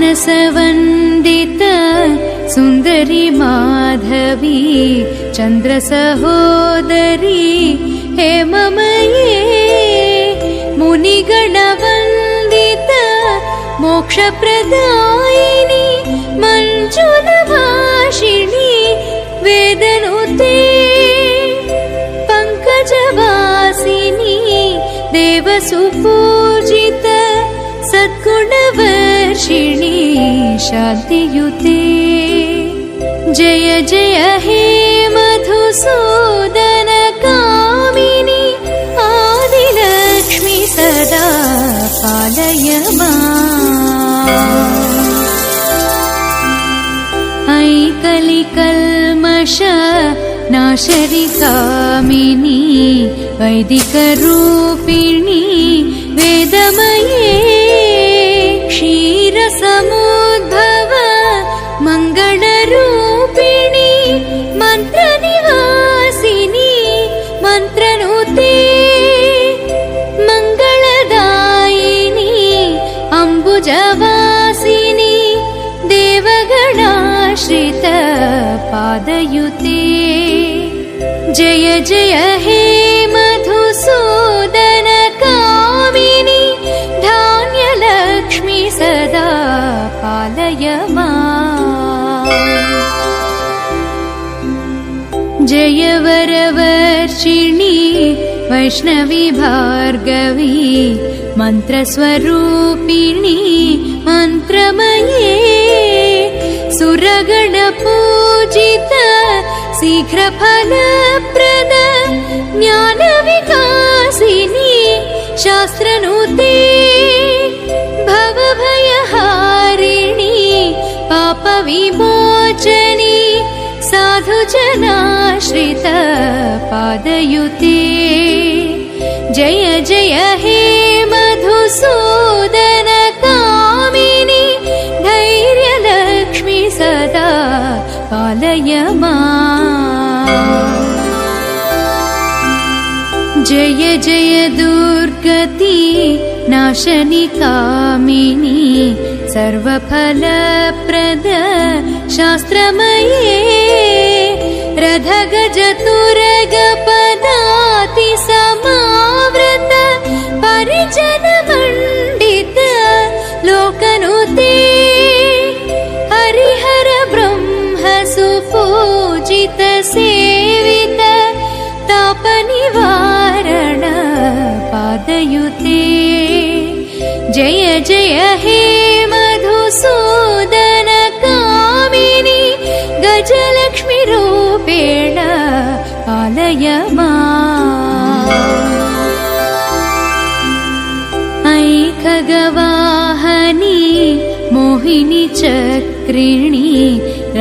मानसवन्दित सुन्दरि माधवी चन्द्रसहोदरी हे ममये मुनिगणवन्दित मोक्षप्रदायिनि मञ्जुलभाषिणि वेदनुते पङ्कजवासिनी देवसुपूजित सद्गुणवर्षिणि शान्तियुते जय जय हे मधुसूदन कामिनि आदिलक्ष्मि सदा पालय मा ऐकलिकल्मष नाशरिकामिनी वैदिकरूपिणी वेदमये पादयुते। जय जय हे मधुसूदन कामिनि धान्यलक्ष्मि सदा पालय मा जय वरवर्षिणि वैष्णवी भार्गवी मन्त्रस्वरूपिणी मन्त्रमये सुरगणपूजित शीघ्रफलप्रद ज्ञानविकासिनी शास्त्रनुते भवभयहारिणी पापविमोचनी साधुजनाश्रित पादयुते। जय जय हे मधुसूदन कामिनि धैर्यलक्ष्मि सदा पालय मा जय जय दुर्गति नाशनि कामिनी सर्वफलप्रद शास्त्रमये रथगजतुरगपदाति सेवित तापनिवारण पादयुते। जय जय हे मधुसूदन कामिनि गजलक्ष्मीरूपेण पालय मा। ऐखगवाहनी मोहिनी चक्रिणी